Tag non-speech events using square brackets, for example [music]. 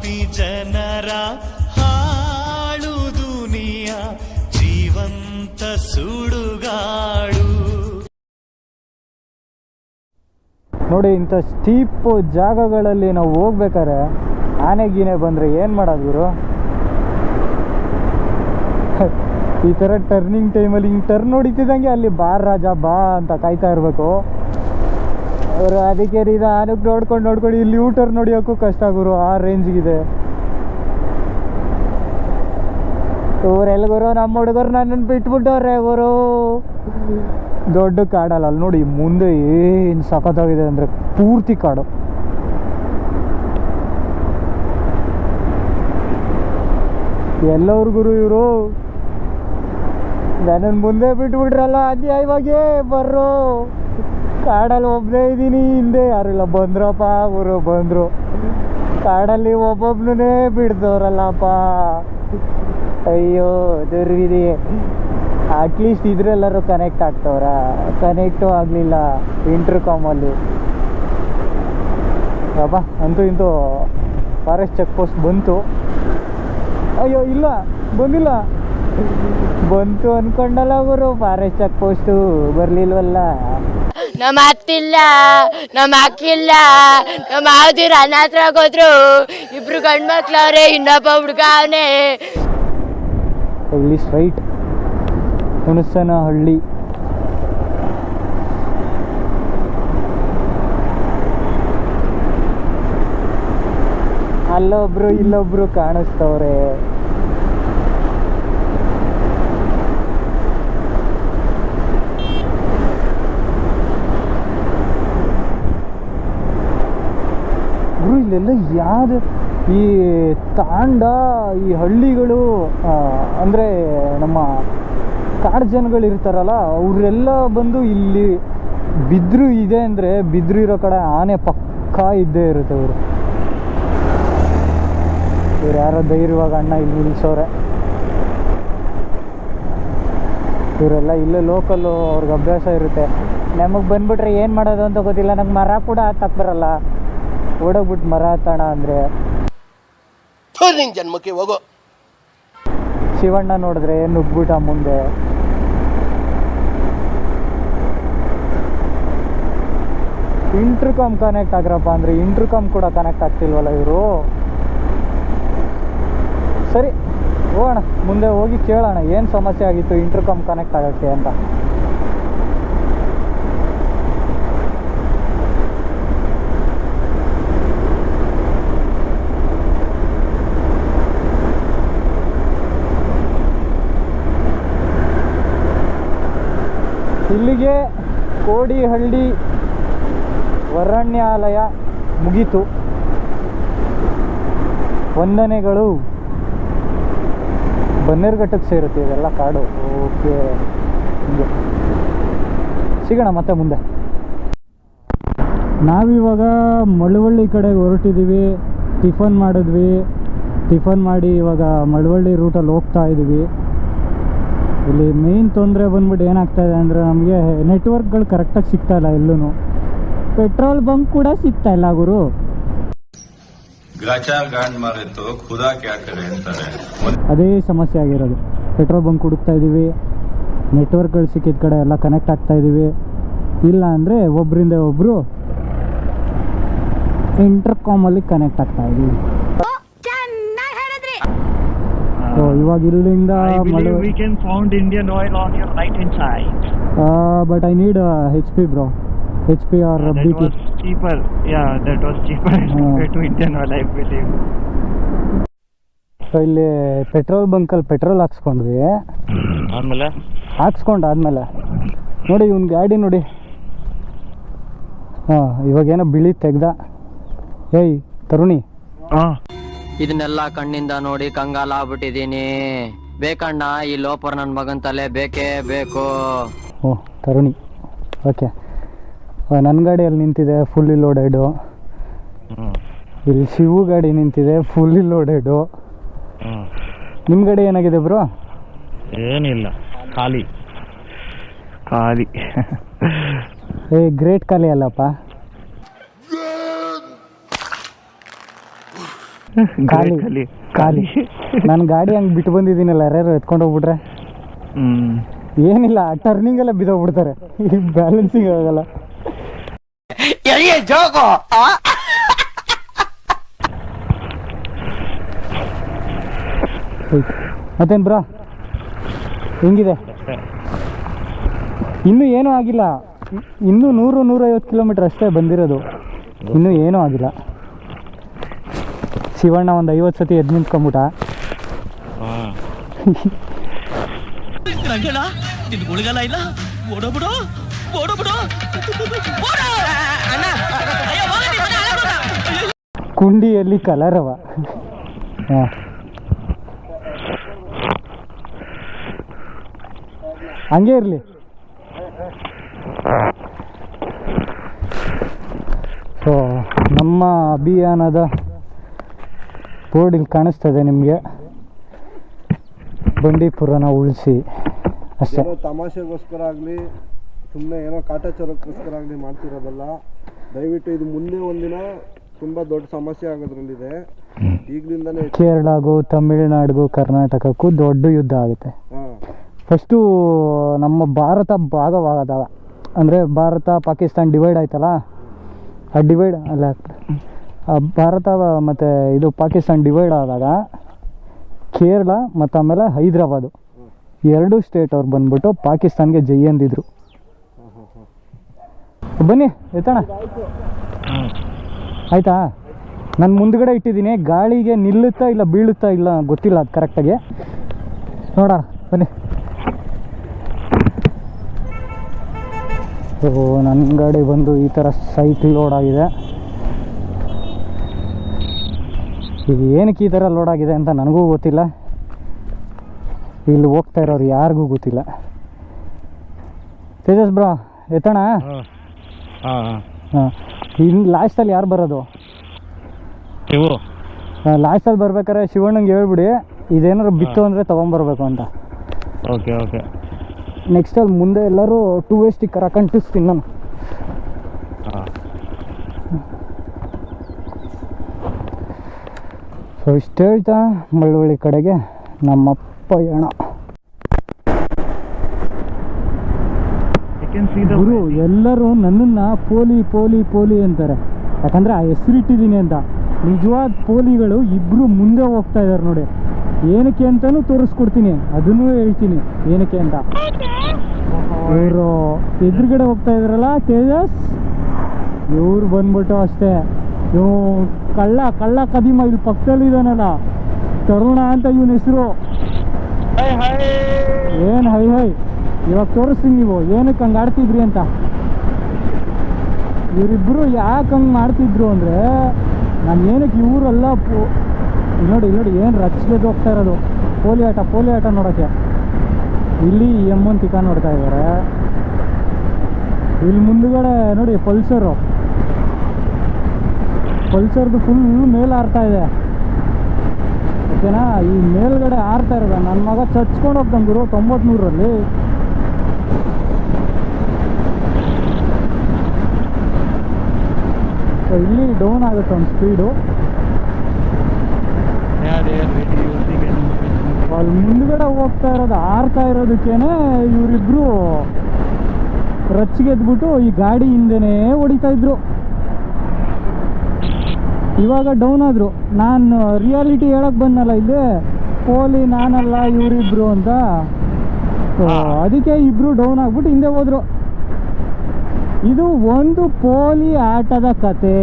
ಪಾಪಿ ಜನರ ಹಾಳು ದುನಿಯ ಜೀವಂತ ಸುಡುಗಾಡು. ನೋಡಿ, ಇಂಥ ಸ್ಟೀಪ್ ಜಾಗಗಳಲ್ಲಿ ನಾವು ಹೋಗ್ಬೇಕಾರೆ ಆನೆ ಗೀನೆ ಬಂದರೆ ಏನು ಮಾಡೋದು ಗುರು? ಈ ಥರ ಟರ್ನಿಂಗ್ ಟೈಮಲ್ಲಿ ಹಿಂಗೆ ಟರ್ನ್ ಹೊಡಿತಿದ್ದಂಗೆ ಅಲ್ಲಿ ಬಾರ್ ರಾಜ ಬಾ ಅಂತ ಕಾಯ್ತಾ ಇರಬೇಕು. ಅವರು ಅದಕ್ಕೆ ಇದು ಆನಕ್ಕೆ ನೋಡ್ಕೊಂಡು ನೋಡ್ಕೊಂಡು ಇಲ್ಲಿ ಯೂಟರ್ ನೋಡಿಯೋಕ್ಕೂ ಕಷ್ಟ ಗುರು, ಆ ರೇಂಜ್ಗಿದೆ ಇವರೆಲ್ಲ ಗುರು ನಮ್ಮ ಹುಡುಗರು ನನ್ನನ್ನು ಬಿಟ್ಬಿಟ್ಟವ್ರೆ ಗುರು. ದೊಡ್ಡ ಕಾಡಲ್ಲ ಅಲ್ಲಿ ನೋಡಿ ಮುಂದೆ ಏನು ಸಖತ್ತಾಗಿದೆ ಅಂದರೆ ಪೂರ್ತಿ ಕಾಡು. ಎಲ್ಲವ್ರ ಗುರು ಇವರು ನನ್ನನ್ನು ಮುಂದೆ ಬಿಟ್ಬಿಟ್ರಲ್ಲ, ಅನ್ಯಾಯವಾಗೇ ಬರ್ರೋ. ಕಾಡಲ್ಲಿ ಒಬ್ಬನೇ ಇದ್ದೀನಿ, ಹಿಂದೆ ಯಾರಿಲ್ಲ. ಬಂದ್ರಪ್ಪ ಅವರು ಬಂದರು. ಕಾಡಲ್ಲಿ ಒಬ್ಬೊಬ್ನೇ ಬಿಡ್ದವ್ರಲ್ಲಪ್ಪ. ಅಯ್ಯೋ ದರ್ವಿದಿ ಅಟ್ಲೀಸ್ಟ್ ಇದ್ರೆಲ್ಲರೂ ಕನೆಕ್ಟ್ ಆಗ್ತವ್ರ. ಕನೆಕ್ಟು ಆಗಲಿಲ್ಲ ಇಂಟರ್ ಕಾಮಲ್ಲಿ ಅಬ್ಬ, ಅಂತೂ ಇಂತೂ ಫಾರೆಸ್ಟ್ ಚೆಕ್ ಪೋಸ್ಟ್ ಬಂತು. ಅಯ್ಯೋ, ಇಲ್ಲ, ಬಂದಿಲ್ಲ. ಬಂತು ಅಂದ್ಕೊಂಡಲ್ಲ ಅವರು ಫಾರೆಸ್ಟ್ ಚೆಕ್ ಪೋಸ್ಟು ಬರಲಿಲ್ವಲ್ಲ. ನಮ್ಮ ಅತ್ತಿಲ್ಲ ನಮ್ಮ ಅಕ್ಕಿಲ್ಲ ನಮ್ಮ ಮಾವದಿರ ಅನ್ನ ಹತ್ರ ಹೋದ್ರು ಇಬ್ರು ಗಂಡ್ ಮಕ್ಳವ್ರೆ ಇನ್ನೊಬ್ಬ ಹುಡ್ಗ ಅವನೇ ಇಲ್ಲಿ ಸ್ಟ್ರೈಟ್ ಹುಣಸನಹಳ್ಳಿ. ಅಲ್ಲೊಬ್ರು, ಇಲ್ಲೊಬ್ರು ಕಾಣಿಸ್ತವ್ರೆ ಗುರು ಇಲ್ಲೆಲ್ಲ ಯಾರು ಈ ತಾಂಡ, ಈ ಹಳ್ಳಿಗಳು ಅಂದರೆ ನಮ್ಮ ಕಾಡು ಜನಗಳು ಇರ್ತಾರಲ್ಲ ಅವರೆಲ್ಲ ಬಂದು ಇಲ್ಲಿ ಬಿದ್ರು ಇದೆ ಅಂದರೆ ಬಿದ್ರು ಇರೋ ಕಡೆ ಆನೆ ಪಕ್ಕಾ ಇದ್ದೇ ಇರುತ್ತೆ ಅವರು ಇವ್ರು ಯಾರೋ ಧೈರ್ಯವಾಗ ಅಣ್ಣ ಇಲ್ಲಿ ನಿಲ್ಸೋರೆ. ಇವರೆಲ್ಲ ಇಲ್ಲೇ ಲೋಕಲ್ಲು ಅವ್ರಿಗೆ ಅಭ್ಯಾಸ ಇರುತ್ತೆ. ನಮಗೆ ಬಂದ್ಬಿಟ್ರೆ ಏನು ಮಾಡೋದು ಅಂತ ಗೊತ್ತಿಲ್ಲ, ನಂಗೆ ಮರ ಕೂಡ ಹತ್ತಕ್ಕೆ ಬರಲ್ಲ. ಓಡೋಗ್ಬಿಟ್ಟು ಮರ ಹತ್ತೋಣ ಅಂದರೆ ನಿನ್ನ ಜನ್ಮಕ್ಕೆ ಹೋಗೋ. ಶಿವಣ್ಣ ನೋಡಿದ್ರೆ ನುಗ್ಬಿಟ್ಟ ಮುಂದೆ. ಇಂಟ್ರ್ಕಾಮ್ ಕನೆಕ್ಟ್ ಆಗ್ರಪ್ಪ ಅಂದರೆ ಇಂಟ್ರ್ಕಾಮ್ ಕೂಡ ಕನೆಕ್ಟ್ ಆಗ್ತಿಲ್ವಲ್ಲ ಇವರು? ಸರಿ ಹೋಗೋಣ. ಮುಂದೆ ಹೋಗಿ ಕೇಳೋಣ ಏನು ಸಮಸ್ಯೆ ಆಗಿತ್ತು ಇಂಟ್ರ್ಕಾಮ್ ಕನೆಕ್ಟ್ ಆಗೋಕ್ಕೆ ಅಂತ. ಇಲ್ಲಿಗೆ ಕೋಡಿಹಳ್ಳಿ ವರಣ್ಯಾಲಯ ಮುಗೀತು. ವಂದನೆಗಳು. ಬನ್ನೇರುಘಟ್ಟಕ್ಕೆ ಸೇರುತ್ತೆ ಇದೆಲ್ಲ ಕಾಡು. ಓಕೆ. ಹಿಂಗೆ. ಸಿಗೋಣ ಮತ್ತೆ ಮುಂದೆ. ನಾವಿವಾಗ ಮಳವಳ್ಳಿ ಕಡೆಗೆ ಹೊರಟಿದ್ದೀವಿ. ಟಿಫನ್ ಮಾಡಿದ್ವಿ. ಟಿಫನ್ ಮಾಡಿ ಇವಾಗ ಮಳವಳ್ಳಿ ರೂಟಲ್ಲಿ ಹೋಗ್ತಾ ಇದ್ದೀವಿ. ಇಲ್ಲಿ ಮೇಯ್ನ್ ತೊಂದರೆ ಬಂದ್ಬಿಟ್ಟು ಏನಾಗ್ತಾಯಿದೆ ಅಂದರೆ ನಮಗೆ ನೆಟ್ವರ್ಕ್ಗಳು ಕರೆಕ್ಟಾಗಿ ಸಿಗ್ತಾ ಇಲ್ಲ ಎಲ್ಲೂ ಪೆಟ್ರೋಲ್ ಬಂಕ್ ಕೂಡ ಸಿಗ್ತಾ ಇಲ್ಲ ಗುರು. ಅದೇ ಸಮಸ್ಯೆ ಆಗಿರೋದು. ಪೆಟ್ರೋಲ್ ಬಂಕ್ ಹುಡುಕ್ತಾ ಇದ್ದೀವಿ ನೆಟ್ವರ್ಕ್ಗಳು ಸಿಕ್ಕಿದ ಕಡೆ ಎಲ್ಲ ಕನೆಕ್ಟ್ ಆಗ್ತಾ ಇದ್ದೀವಿ ಇಲ್ಲ ಅಂದರೆ ಒಬ್ಬರಿಂದ ಒಬ್ಬರು ಇಂಟರ್ಕಾಮಲ್ಲಿ ಕನೆಕ್ಟ್ ಆಗ್ತಾ ಇದ್ದೀವಿ ಇವಾಗ ಇಲ್ಲಿಂದ but I need H P bro H P are yeah that was to Indian oil I believe so ಇಲ್ಲಿ ಪೆಟ್ರೋಲ್ ಬಂಕ್ ಅಲ್ಲಿ ಪೆಟ್ರೋಲ್ ಹಾಕ್ಸ್ಕೊಂಡ್ವಿ. ಆದ್ಮೇಲೆ? ಹಾಕ್ಸ್ಕೊಂಡು ಆದ್ಮೇಲೆ. ನೋಡಿ ಇವ್ನ ಗಾಡಿ ನೋಡಿ. ಹಾಂ ಇವಾಗ ಏನೋ ಬಿಳಿ ತೆಗ್ದ. ಏಯ್ ತರುಣಿ. ಹಾಂ. ಇದನ್ನೆಲ್ಲ ಕಣ್ಣಿಂದ ನೋಡಿ ಕಂಗಾಲ ಆಗ್ಬಿಟ್ಟಿದೀನಿ ಬೇಕಣ್ಣ ಈ ಲೋಪರ್ ನನ್ನ ಮಗನ ತಲೆ ಬೇಕೇ ಬೇಕು. ಓ ತರುಣಿ. ಓಕೆ. ನನ್ನ ಗಾಡಿಯಲ್ಲಿ ನಿಂತಿದೆ ಫುಲ್ಲಿ ಲೋಡೆಡು ಇಲ್ಲಿ ಶಿವು ಗಾಡಿ ನಿಂತಿದೆ ಫುಲ್ಲಿ ಲೋಡೆಡು ನಿಮ್ಮ ಗಾಡಿ ಏನಾಗಿದೆ ಬ್ರೋ? ಏನಿಲ್ಲ ಖಾಲಿ. ಖಾಲಿ ಏ ಗ್ರೇಟ್ ಖಾಲಿ ಅಲ್ಲಪ್ಪ. ಖಾಲಿ ಖಾಲಿ [laughs] ಖಾಲಿ. ನಾನು ಗಾಡಿ ಹಂಗೆ ಬಿಟ್ಟು ಬಂದಿದ್ದೀನಲ್ಲ ಯಾರ್ಯಾರು ಎತ್ಕೊಂಡು ಹೋಗ್ಬಿಟ್ರೆ? ಹ್ಮ್. ಏನಿಲ್ಲ ಟರ್ನಿಂಗ್ ಎಲ್ಲ ಬಿದ್ದೋಗ್ಬಿಡ್ತಾರೆ. ಬ್ಯಾಲೆನ್ಸಿಂಗ್ ಆಗಲ್ಲ. ಮತ್ತೇನು ಬ್ರಾ? ಹೆಂಗಿದೆ? ಇನ್ನೂ ಏನೂ ಆಗಿಲ್ಲ. ಇನ್ನು ಇನ್ನೂ ನೂರು ನೂರೈವತ್ತು ಕಿಲೋಮೀಟ್ರ್ ಅಷ್ಟೇ ಬಂದಿರೋದು. ಇನ್ನೂ ಏನೂ ಆಗಿಲ್ಲ. ಶಿವಣ್ಣ ಒಂದು ಐವತ್ತು ಸತಿ ಎದ್ದು ನಿಂತ್ಕೊಂಬಿಟ ಕುಂಡಿಯಲ್ಲಿ ಕಲರವ. ಹಾಂ. ಹಂಗೆ ಇರಲಿ. ಸೊ ನಮ್ಮ ಅಭಿಯಾನದ ಬೋರ್ಡ್ ಇಲ್ಲಿ ಕಾಣಿಸ್ತದೆ ನಿಮಗೆ. ಬಂಡೀಪುರನ ಉಳಿಸಿ. ಅಷ್ಟೇ. ತಮಾಷೆಗೋಸ್ಕರ ಆಗಲಿ ಸುಮ್ಮನೆ ಏನೋ ಕಾಟಾಚಾರಕ್ಕೋಸ್ಕರ ಆಗಲಿ ಮಾಡ್ತಿರೋದಲ್ಲ. ದಯವಿಟ್ಟು ಇದು ಮುಂದೆ ಒಂದಿನ ತುಂಬ ದೊಡ್ಡ ಸಮಸ್ಯೆ ಆಗೋದ್ರಲ್ಲಿದೆ. ಈಗಲಿಂದನೇ ಕೇರಳಗೂ ತಮಿಳುನಾಡಿಗೂ ಕರ್ನಾಟಕಕ್ಕೂ ದೊಡ್ಡ ಯುದ್ಧ ಆಗುತ್ತೆ. ಫಸ್ಟು ನಮ್ಮ ಭಾರತ ಭಾಗವಾಗದಾಗ ಅಂದರೆ ಭಾರತ ಪಾಕಿಸ್ತಾನ ಡಿವೈಡ್ ಆಯ್ತಲ್ಲ? ಆ ಡಿವೈಡ್ ಅಲ್ಲ ಭಾರತ ಮತ್ತು ಇದು ಪಾಕಿಸ್ತಾನ ಡಿವೈಡ್ ಆದಾಗ ಕೇರಳ ಮತ್ತು ಆಮೇಲೆ ಹೈದ್ರಾಬಾದು ಎರಡು ಸ್ಟೇಟ್ ಅವ್ರು ಬಂದ್ಬಿಟ್ಟು ಪಾಕಿಸ್ತಾನ್ಗೆ ಜೈ ಅಂದಿದ್ರು. ಬನ್ನಿ ಎತ್ತಣ ಆಯ್ತಾ? ನಾನು ಮುಂದ್ಗಡೆ ಇಟ್ಟಿದ್ದೀನಿ. ಗಾಳಿಗೆ ನಿಲ್ಲುತ್ತಾ ಇಲ್ಲ ಬೀಳುತ್ತಾ ಇಲ್ಲ ಗೊತ್ತಿಲ್ಲ ಅದು ಕರೆಕ್ಟಾಗಿ ನೋಡೋಣ, ಬನ್ನಿ. ಓ ನನ್ನ ಗಾಡಿ ಬಂದು ಈ ಥರ ಸೈಕ್ಲ್ ಲೋಡ್ ಆಗಿದೆ. ಇದು ಏನಕ್ಕೆ ಈ ಥರ ಲೋಡ್ ಆಗಿದೆ ಅಂತ ನನಗೂ ಗೊತ್ತಿಲ್ಲ. ಇಲ್ಲಿ ಹೋಗ್ತಾ ಇರೋರು ಯಾರಿಗೂ ಗೊತ್ತಿಲ್ಲ. ತೇಜಸ್ ಬ್ರೋ ಎತ್ತಣ ಹಾಂ. ಇನ್ನು ಲಾಸ್ಟಲ್ಲಿ ಯಾರು ಬರೋದು? ಇವು ಲಾಸ್ಟಲ್ಲಿ ಬರ್ಬೇಕಾದ್ರೆ ಶಿವಣ್ಣಂಗೆ ಹೇಳ್ಬಿಡಿ. ಇದೇನಾದ್ರು ಬಿತ್ತು ಅಂದರೆ ತೊಗೊಂಬರ್ಬೇಕು ಅಂತ. Okay okay. ನೆಕ್ಸ್ಟ್ ಅಲ್ಲಿ ಮುಂದೆ ಎಲ್ಲರೂ ಟೂ ವೇ ಸ್ಟಿಕ್ಕರ್ ಕಂಟಿಸ್ತೀನಿ ನಾನು ಹಾಂ. ಸೊ ಇಷ್ಟು ಹೇಳ್ತಾ ಮಳ್ಳೊಳ್ಳಿ ಕಡೆಗೆ ನಮ್ಮ ಎಣ ಯು ಕ್ಯಾನ್ ದ ಗುರು ಎಲ್ಲರೂ ನನ್ನನ್ನು ಪೋಲಿ ಪೋಲಿ ಪೋಲಿ ಅಂತಾರೆ. ಯಾಕಂದರೆ ಆ ಹೆಸರಿಟ್ಟಿದ್ದೀನಿ ಅಂತ. ನಿಜವಾದ ಪೋಲಿಗಳು ಇಬ್ಬರು ಮುಂದೆ ಹೋಗ್ತಾ ಇದ್ದಾರೆ ನೋಡಿ. ಏನಕ್ಕೆ ಅಂತಲೂ ತೋರಿಸ್ಕೊಡ್ತೀನಿ. ಅದನ್ನು ಹೇಳ್ತೀನಿ. ಏನಕ್ಕೆ ಅಂತ. ಇವರು ಎದುರುಗಡೆ ಹೋಗ್ತಾ ಇದಾರಲ್ಲ ತೇಜಸ್? ಇವ್ರು ಬಂದ್ಬಿಟ್ಟು ಅಷ್ಟೇ. ಇವ್ ಕಳ್ಳ ಕಳ್ಳ ಕದಿಮ ಇಲ್ಲಿ ಪಕ್ಕದಲ್ಲಿ ಇದಾನಲ್ಲ ತರುಣ ಅಂತ ಇವನ ಹೆಸರು. ಏನು ಹೈ ಹೈ? ಇವಾಗ ತೋರಿಸ್ತೀನಿ ನೀವು. ಏನಕ್ಕೆ ಹಂಗೆ ಆಡ್ತಿದ್ರಿ ಅಂತ? ಇವರಿಬ್ಬರು ಯಾಕೆ ಹಂಗೆ ಮಾಡ್ತಿದ್ರು ಅಂದರೆ ನಾನು ಏನಕ್ಕೆ ಇವರೆಲ್ಲ ಪೋ ನೋಡಿ ನೋಡಿ ಏನು ರಚ್ಗೆದ್ದು ಹೋಗ್ತಾ ಇರೋದು. ಪೋಲಿ ಆಟ ಪೋಲಿ ಆಟ ನೋಡೋಕ್ಕೆ. ಇಲ್ಲಿ ಎಮ್ಮನ್ ತಿಕ್ಕ ನೋಡ್ತಾ ಇದ್ದಾರೆ ಇಲ್ಲಿ ಮುಂದುಗಡೆ ನೋಡಿ ಪಲ್ಸರು. ಪಲ್ಸರ್ದು ಫುಲ್ ಮೇಲೆ ಆರ್ತಾ ಇದೆ. ಓಕೆನಾ? ಈ ಮೇಲ್ಗಡೆ ಆರ್ತಾ ಇರೋದ. ನನ್ನ ಮಗ ಚಚ್ಕೊಂಡು ಹೋಗ್ತಾನೆ ಗುರು, ತೊಂಬತ್ಮೂರರಲ್ಲಿ. ಸೊ ಇಲ್ಲಿ ಡೌನ್ ಆಗುತ್ತೆ ಒಂದು ಸ್ಪೀಡು ಅಲ್ಲಿ ಮುಂದ್ಗಡೆ ಹೋಗ್ತಾ ಇರೋದು, ಆರ್ತಾ ಇರೋದಕ್ಕೇನೆ ಇವರಿಬ್ರು ರಚ್ಗೆದ್ಬಿಟ್ಟು ಈ ಗಾಡಿ ಹಿಂದೆನೇ ಹೊಡಿತಾ ಇದ್ರು. ಇವಾಗ ಡೌನ್ ಆದರು. ನಾನು ರಿಯಾಲಿಟಿ ಹೇಳಕ್ ಬಂದಲ್ಲ ಇಲ್ಲಿ? ಪೋಲಿ ನಾನಲ್ಲ ಇವರಿಬ್ರು ಅಂತ. ಅದಕ್ಕೆ ಇಬ್ರು ಡೌನ್ ಆಗ್ಬಿಟ್ಟು ಹಿಂದೆ ಹೋದ್ರು. ಇದು ಒಂದು ಪೋಲಿ ಆಟದ ಕತೆ.